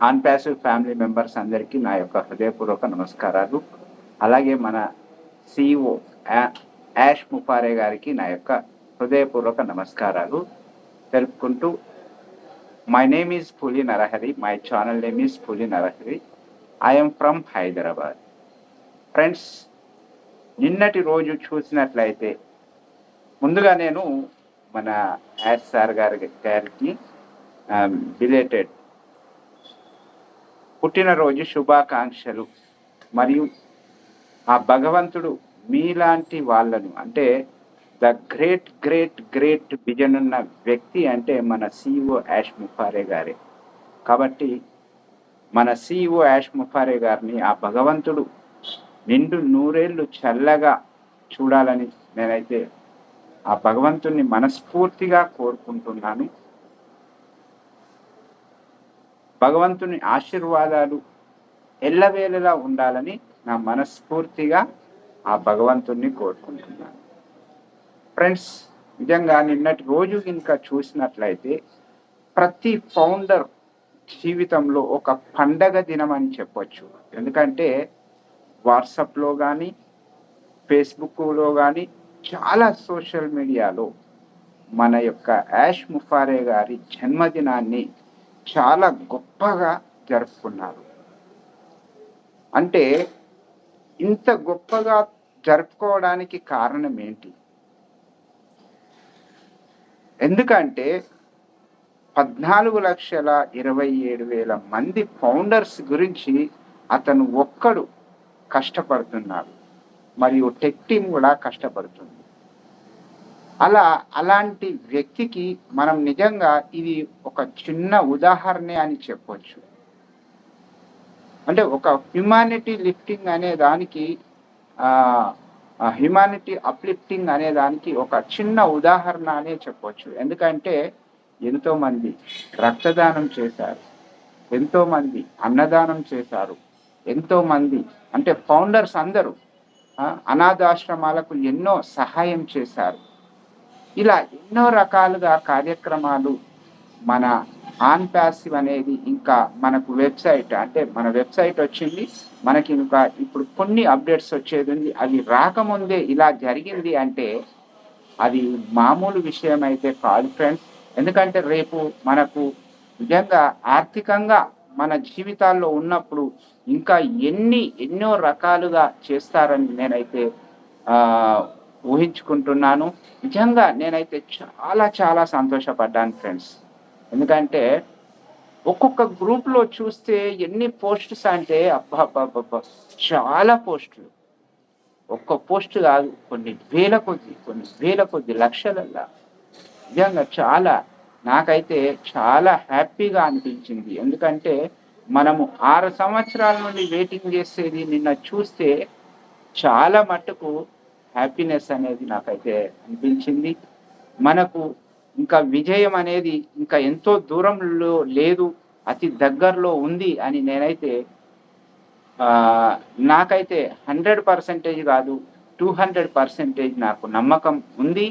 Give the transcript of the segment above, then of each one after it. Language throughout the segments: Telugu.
ఆన్ ప్యాసివ్ ఫ్యామిలీ మెంబర్స్ అందరికీ నా యొక్క హృదయపూర్వక నమస్కారాలు. అలాగే మన సిఇఓ యాష్ ముఫారే గారికి నా యొక్క హృదయపూర్వక నమస్కారాలు. తెలుపుకుంటూ my name is Puli Narahari my channel name is Puli Narahari I'm from Hyderabad friends నిన్నటి రోజు చూసినట్లయితే ముందుగా నేను మన యాష్ సార్ గారి గారికి బిలేటెడ్ పుట్టినరోజు శుభాకాంక్షలు. మరియు ఆ భగవంతుడు మీలాంటి వాళ్ళను అంటే the great great great vision ఉన్న వ్యక్తి అంటే మన సిఇఓ యాష్ ముఫారే గారే. కాబట్టి మన సిఇఓ యాష్ ముఫారే గారిని ఆ భగవంతుడు నిండు నూరేళ్ళు చల్లగా చూడాలని నేనైతే ఆ భగవంతుణ్ణి మనస్ఫూర్తిగా కోరుకుంటున్నాను. భగవంతుని ఆశీర్వాదాలు ఎల్లవేళలా ఉండాలని నా మనస్ఫూర్తిగా ఆ భగవంతుణ్ణి కోరుకుంటున్నాను. ఫ్రెండ్స్ నిజంగా నిన్నటి రోజు ఇంకా చూసినట్లయితే ప్రతి ఫౌండర్ జీవితంలో ఒక పండగ దినం అని చెప్పొచ్చు. ఎందుకంటే వాట్సాప్లో కానీ ఫేస్బుక్లో కానీ చాలా సోషల్ మీడియాలో మన యొక్క యాష్ ముఫారే గారి జన్మదినాన్ని చాలా గొప్పగా జరుపుకున్నారు. అంటే ఇంత గొప్పగా జరుపుకోవడానికి కారణం ఏంటి? ఎందుకంటే పద్నాలుగు లక్షల ఇరవై ఏడు వేల మంది ఫౌండర్స్ గురించి అతను ఒక్కడు కష్టపడుతున్నాడు. మరియు టెక్ టీం కూడా కష్టపడుతుంది. అలా అలాంటి వ్యక్తికి మనం నిజంగా ఇది ఒక చిన్న ఉదాహరణ అని చెప్పొచ్చు. అంటే ఒక హ్యుమానిటీ లిఫ్టింగ్ అనే దానికి హ్యుమానిటీ అప్లిఫ్టింగ్ అనే దానికి ఒక చిన్న ఉదాహరణ అనే చెప్పొచ్చు. ఎందుకంటే ఎంతో మంది రక్తదానం చేశారు ఎంతో మంది అన్నదానం చేశారు ఎంతో మంది అంటే ఫౌండర్స్ అందరూ అనాథాశ్రమాలకు ఎన్నో సహాయం చేశారు. ఇలా ఎన్నో రకాలుగా కార్యక్రమాలు మన ఆన్ ప్యాసివ్ అనేది ఇంకా మనకు వెబ్సైట్ అంటే మన వెబ్సైట్ వచ్చింది మనకి ఇంకా ఇప్పుడు కొన్ని అప్డేట్స్ వచ్చేది ఉంది. అది రాకముందే ఇలా జరిగింది అంటే అది మామూలు విషయం అయితే కాదు ఫ్రెండ్స్. ఎందుకంటే రేపు మనకు నిజంగా ఆర్థికంగా మన జీవితాల్లో ఉన్నప్పుడు ఇంకా ఎన్ని ఎన్నో రకాలుగా చేస్తారని నేనైతే ఊహించుకుంటున్నాను. నిజంగా నేనైతే చాలా చాలా సంతోషపడ్డాను ఫ్రెండ్స్ ఎందుకంటే ఒక్కొక్క గ్రూప్లో చూస్తే ఎన్ని పోస్ట్స్ అంటే అబ్బా చాలా పోస్టులు ఒక్క పోస్ట్ కాదు కొన్ని వేల కొద్ది కొన్ని వేల కొద్ది లక్షలల్లా. నిజంగా చాలా నాకైతే చాలా హ్యాపీగా అనిపించింది. ఎందుకంటే మనము ఆరు సంవత్సరాల నుండి వెయిటింగ్ చేసేది నిన్న చూస్తే చాలా మట్టుకు హ్యాపీనెస్ అనేది నాకైతే అనిపించింది. మనకు ఇంకా విజయం అనేది ఇంకా ఎంతో దూరంలో లేదు అతి దగ్గరలో ఉంది అని నేనైతే నాకైతే హండ్రెడ్ పర్సెంటేజ్ కాదు టూ హండ్రెడ్ పర్సెంటేజ్ నాకు నమ్మకం ఉంది.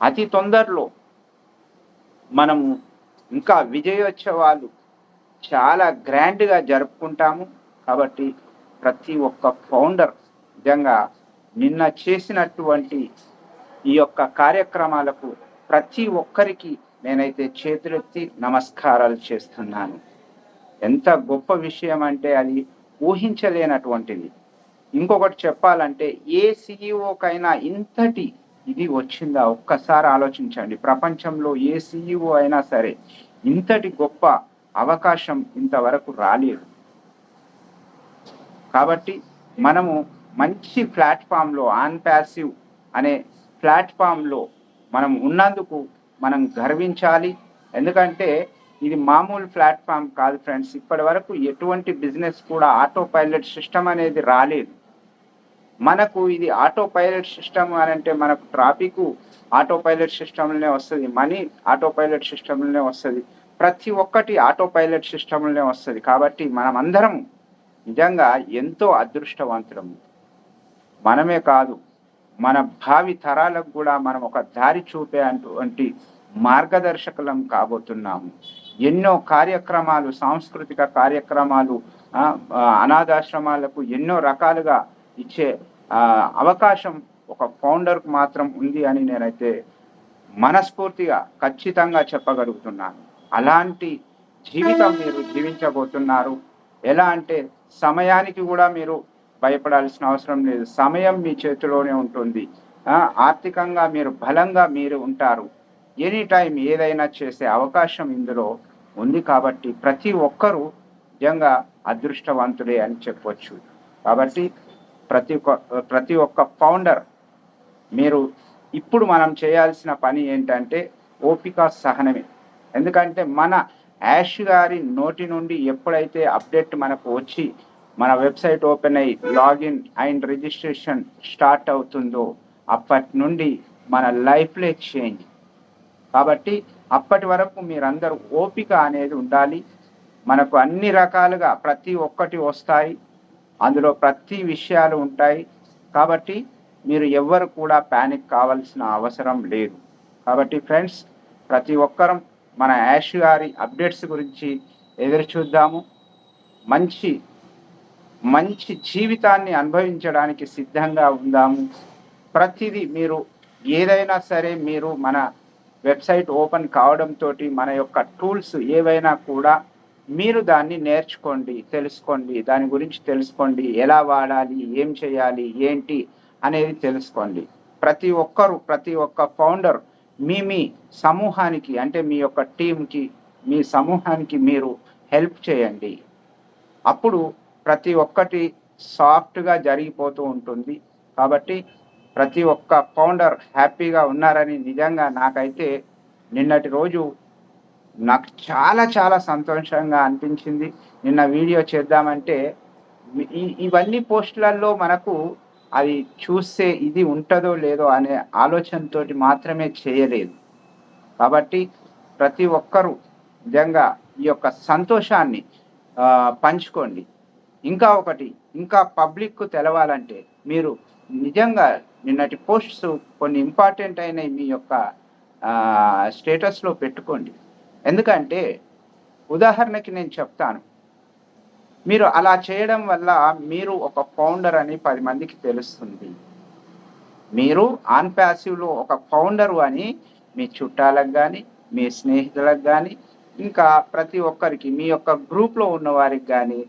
అతి తొందరలో మనము ఇంకా విజయోత్సవాలు చాలా గ్రాండ్గా జరుపుకుంటాము. కాబట్టి ప్రతి ఒక్క ఫౌండర్ నిజంగా నిన్న చేసినటువంటి ఈ యొక్క కార్యక్రమాలకు ప్రతి ఒక్కరికి నేనైతే చేతులెత్తి నమస్కారాలు చేస్తున్నాను. ఎంత గొప్ప విషయం అంటే అది ఊహించలేనటువంటిది. ఇంకొకటి చెప్పాలంటే ఏ సిఇఓకైనా ఇంతటి ఇది వచ్చిందా? ఒక్కసారి ఆలోచించండి. ప్రపంచంలో ఏ సిఇఓ అయినా సరే ఇంతటి గొప్ప అవకాశం ఇంతవరకు రాలేదు. కాబట్టి మనము మంచి ప్లాట్ఫామ్లో ఆన్ ప్యాసివ్ అనే ప్లాట్ఫామ్లో మనం ఉన్నందుకు మనం గర్వించాలి. ఎందుకంటే ఇది మామూలు ప్లాట్ఫామ్ కాదు ఫ్రెండ్స్. ఇప్పటి వరకు ఎటువంటి బిజినెస్ కూడా ఆటో పైలట్ సిస్టమ్ అనేది రాలేదు. మనకు ఇది ఆటో పైలట్ సిస్టమ్ అని అంటే మనకు ట్రాఫిక్ ఆటో పైలట్ సిస్టంలోనే వస్తుంది. మనీ ఆటో పైలట్ సిస్టంలోనే వస్తుంది. ప్రతి ఒక్కటి ఆటో పైలట్ సిస్టంలోనే వస్తుంది. కాబట్టి మనం అందరం నిజంగా ఎంతో అదృష్టవంతులము. మనమే కాదు మన భావి తరాలకు కూడా మనం ఒక దారి చూపే అటువంటి మార్గదర్శకులం కాబోతున్నాము. ఎన్నో కార్యక్రమాలు సాంస్కృతిక కార్యక్రమాలు అనాథాశ్రమాలకు ఎన్నో రకాలుగా ఇచ్చే అవకాశం ఒక ఫౌండర్కు మాత్రం ఉంది అని నేనైతే మనస్ఫూర్తిగా ఖచ్చితంగా చెప్పగలుగుతున్నాను. అలాంటి జీవితం మీరు జీవించబోతున్నారు. ఎలా అంటే సమయానికి కూడా మీరు భయపడాల్సిన అవసరం లేదు. సమయం మీ చేతిలోనే ఉంటుంది. ఆర్థికంగా మీరు బలంగా మీరు ఉంటారు. ఎనీ టైం ఏదైనా చేసే అవకాశం ఇందులో ఉంది కాబట్టి ప్రతి ఒక్కరూ నిజంగా అదృష్టవంతుడే అని చెప్పొచ్చు. కాబట్టి ప్రతి ఒక్క ప్రతి ఒక్క ఫౌండర్ మీరు ఇప్పుడు మనం చేయాల్సిన పని ఏంటంటే ఓపిక సహనమే. ఎందుకంటే మన యాష్ గారి నోటి నుండి ఎప్పుడైతే అప్డేట్ మనకు వచ్చి మన వెబ్సైట్ ఓపెన్ అయ్యి లాగిన్ అండ్ రిజిస్ట్రేషన్ స్టార్ట్ అవుతుందో అప్పటి నుండి మన లైఫ్లే చేంజ్ కాబట్టి అప్పటి వరకు మీరందరూ ఓపిక అనేది ఉండాలి. మనకు అన్ని రకాలుగా ప్రతి ఒక్కటి వస్తాయి. అందులో ప్రతి విషయాలు ఉంటాయి. కాబట్టి మీరు ఎవ్వరు కూడా ప్యానిక్ కావాల్సిన అవసరం లేదు. కాబట్టి ఫ్రెండ్స్ ప్రతి ఒక్కరం మన యాష్ గారి అప్డేట్స్ గురించి ఎదురు చూద్దాము. మంచి మంచి జీవితాన్ని అనుభవించడానికి సిద్ధంగా ఉందాము. ప్రతిదీ మీరు ఏదైనా సరే మీరు మన వెబ్సైట్ ఓపెన్ కావడంతో మన యొక్క టూల్స్ ఏవైనా కూడా మీరు దాన్ని నేర్చుకోండి తెలుసుకోండి. దాని గురించి తెలుసుకోండి. ఎలా వాడాలి ఏం చేయాలి ఏంటి అనేది తెలుసుకోండి. ప్రతి ఒక్కరు ప్రతి ఒక్క ఫౌండర్ మీ మీ సమూహానికి అంటే మీ యొక్క టీంకి మీ సమూహానికి మీరు హెల్ప్ చేయండి. అప్పుడు ప్రతి ఒక్కటి సాఫ్ట్గా జరిగిపోతూ ఉంటుంది. కాబట్టి ప్రతి ఒక్క ఫౌండర్ హ్యాపీగా ఉన్నారని నిజంగా నాకైతే నిన్నటి రోజు నాకు చాలా చాలా సంతోషంగా అనిపించింది. నిన్న వీడియో చేద్దామంటే ఇవన్నీ పోస్టులలో మనకు అది చూస్తే ఇది ఉంటుందో లేదో అనే ఆలోచనతో మాత్రమే చేయలేదు. కాబట్టి ప్రతి ఒక్కరూ నిజంగా ఈ యొక్క సంతోషాన్ని పంచుకోండి. ఇంకా ఒకటి ఇంకా పబ్లిక్ తెలవాలంటే మీరు నిజంగా నిన్నటి పోస్ట్స్ కొన్ని ఇంపార్టెంట్ అయినవి మీ యొక్క స్టేటస్లో పెట్టుకోండి. ఎందుకంటే ఉదాహరణకి నేను చెప్తాను. మీరు అలా చేయడం వల్ల మీరు ఒక ఫౌండర్ అని పది మందికి తెలుస్తుంది. మీరు ఆన్ ప్యాసివ్లో ఒక ఫౌండరు అని మీ చుట్టాలకు కానీ మీ స్నేహితులకు కానీ ఇంకా ప్రతి ఒక్కరికి మీ యొక్క గ్రూప్లో ఉన్న వారికి కానీ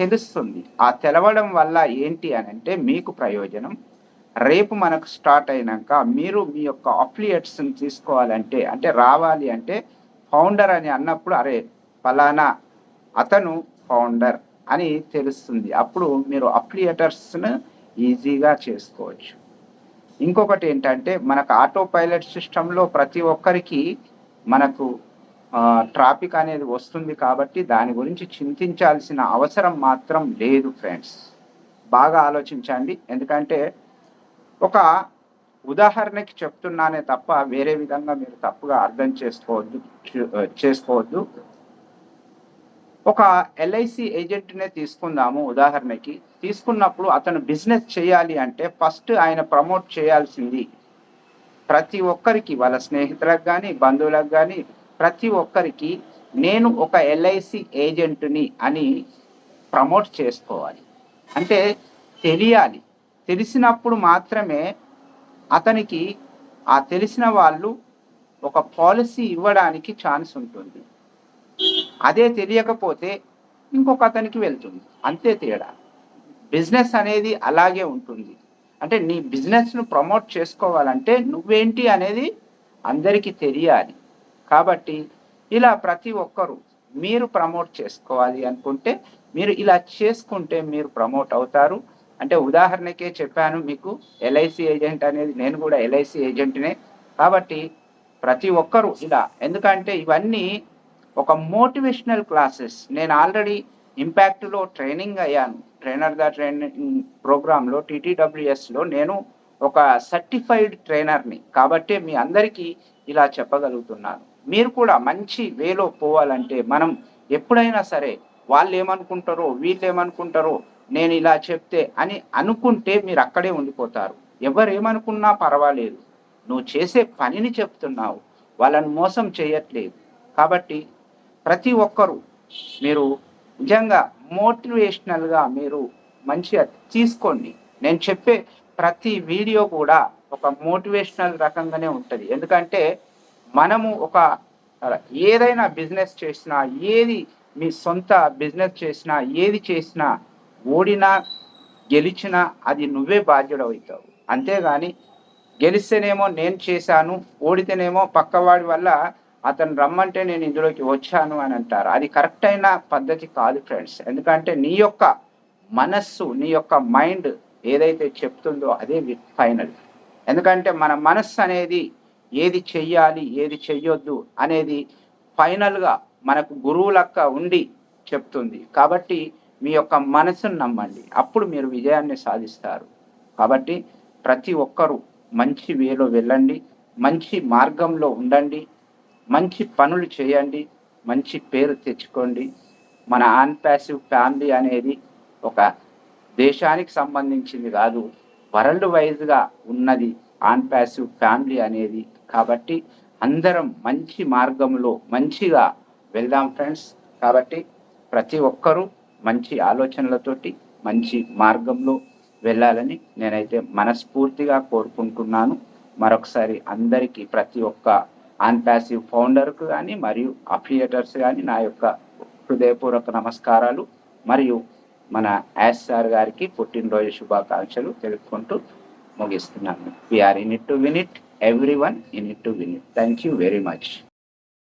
తెలుస్తుంది. ఆ తెలవడం వల్ల ఏంటి అని అంటే మీకు ప్రయోజనం. రేపు మనకు స్టార్ట్ అయినాక మీరు మీ యొక్క అఫిలియేట్స్ని తీసుకోవాలంటే అంటే రావాలి అంటే ఫౌండర్ అని అన్నప్పుడు అరే ఫలానా అతను ఫౌండర్ అని తెలుస్తుంది. అప్పుడు మీరు అప్లియేటర్స్ను ఈజీగా చేసుకోవచ్చు. ఇంకొకటి ఏంటంటే మనకు ఆటో పైలట్ సిస్టంలో ప్రతి ఒక్కరికి మనకు ట్రాఫిక్ అనేది వస్తుంది కాబట్టి దాని గురించి చింతించాల్సిన అవసరం మాత్రం లేదు ఫ్రెండ్స్. బాగా ఆలోచించండి. ఎందుకంటే ఒక ఉదాహరణకి చెప్తున్నానే తప్ప వేరే విధంగా మీరు తప్పుగా అర్థం చేసుకోవద్దు చేసుకోవద్దు. ఒక ఎల్ఐసి ఏజెంట్నే తీసుకుందాము ఉదాహరణకి. తీసుకున్నప్పుడు అతను బిజినెస్ చేయాలి అంటే ఫస్ట్ ఆయన ప్రమోట్ చేయాల్సింది ప్రతి ఒక్కరికి వాళ్ళ స్నేహితులకు కానీ బంధువులకు కానీ ప్రతి ఒక్కరికి నేను ఒక ఎల్ఐసి ఏజెంట్ని అని ప్రమోట్ చేసుకోవాలి. అంటే తెలియాలి. తెలిసినప్పుడు మాత్రమే అతనికి ఆ తెలిసిన వాళ్ళు ఒక పాలసీ ఇవ్వడానికి ఛాన్స్ ఉంటుంది. అదే తెలియకపోతే ఇంకొక అతనికి వెళ్తుంది. అంతే తేడా. బిజినెస్ అనేది అలాగే ఉంటుంది. అంటే నీ బిజినెస్ను ప్రమోట్ చేసుకోవాలంటే నువ్వేంటి అనేది అందరికీ తెలియాలి. కాబట్టి ఇలా ప్రతి ఒక్కరు మీరు ప్రమోట్ చేసుకోవాలి అనుకుంటే మీరు ఇలా చేసుకుంటే మీరు ప్రమోట్ అవుతారు. అంటే ఉదాహరణకే చెప్పాను మీకు ఎల్ఐసి ఏజెంట్ అనేది నేను కూడా ఎల్ఐసి ఏజెంట్నే. కాబట్టి ప్రతి ఒక్కరు ఇలా ఎందుకంటే ఇవన్నీ ఒక మోటివేషనల్ క్లాసెస్. నేను ఆల్రెడీ ఇంపాక్ట్లో ట్రైనింగ్ అయ్యాను. ట్రైనర్ ద ట్రైనింగ్ ప్రోగ్రాంలో టీటీడబ్ల్యూఎస్లో నేను ఒక సర్టిఫైడ్ ట్రైనర్ని. కాబట్టి మీ అందరికీ ఇలా చెప్పగలుగుతున్నాను. మీరు కూడా మంచి వేలో పోవాలంటే మనం ఎప్పుడైనా సరే వాళ్ళు ఏమనుకుంటారో వీళ్ళు ఏమనుకుంటారో నేను ఇలా చెప్తే అని అనుకుంటే మీరు అక్కడే ఉండిపోతారు. ఎవరు ఏమనుకున్నా పర్వాలేదు. నువ్వు చేసే పనిని చెప్తున్నావు. వాళ్ళని మోసం చేయట్లేదు. కాబట్టి ప్రతి ఒక్కరూ మీరు నిజంగా మోటివేషనల్గా మీరు మంచిగా తీసుకోండి. నేను చెప్పే ప్రతి వీడియో కూడా ఒక మోటివేషనల్ రకంగానే ఉంటుంది. ఎందుకంటే మనము ఒక ఏదైనా బిజినెస్ చేసినా ఏది మీ సొంత బిజినెస్ చేసినా ఏది చేసినా ఓడినా గెలిచినా అది నువ్వే బాధ్యుడు అవుతావు అంతేగాని గెలిస్తేనేమో నేను చేశాను ఓడితేనేమో పక్కవాడి వల్ల అతను రమ్మంటే నేను ఇందులోకి వచ్చాను అని అంటారు. అది కరెక్ట్ అయిన పద్ధతి కాదు ఫ్రెండ్స్. ఎందుకంటే నీ యొక్క మనస్సు నీ యొక్క మైండ్ ఏదైతే చెప్తుందో అదే ఫైనల్. ఎందుకంటే మన మనస్సు అనేది ఏది చెయ్యాలి ఏది చెయ్యొద్దు అనేది ఫైనల్గా మనకు గురువులక్క ఉండి చెప్తుంది. కాబట్టి మీ యొక్క మనసును నమ్మండి. అప్పుడు మీరు విజయాన్ని సాధిస్తారు. కాబట్టి ప్రతి ఒక్కరూ మంచి వేలో వెళ్ళండి మంచి మార్గంలో ఉండండి మంచి పనులు చేయండి మంచి పేరు తెచ్చుకోండి. మన ఆన్ ప్యాసివ్ ఫ్యామిలీ అనేది ఒక దేశానికి సంబంధించింది కాదు వరల్డ్ వైజ్గా ఉన్నది ఆన్ ప్యాసివ్ ఫ్యామిలీ అనేది. కాబట్టి అందరం మంచి మార్గంలో మంచిగా వెళ్దాం ఫ్రెండ్స్. కాబట్టి ప్రతి ఒక్కరూ మంచి ఆలోచనలతోటి మంచి మార్గంలో వెళ్ళాలని నేనైతే మనస్ఫూర్తిగా కోరుకుంటున్నాను. మరొకసారి అందరికీ ప్రతి ఒక్క ఆన్ ప్యాసివ్ ఫౌండర్కు కానీ మరియు అఫిలియేటర్స్ కానీ నా యొక్క హృదయపూర్వక నమస్కారాలు. మరియు మన యాస్ సార్ గారికి పుట్టినరోజు శుభాకాంక్షలు తెలుపుకుంటూ ముగిస్తున్నాను. We are in it to win it everyone you need to win it. Thank you very much.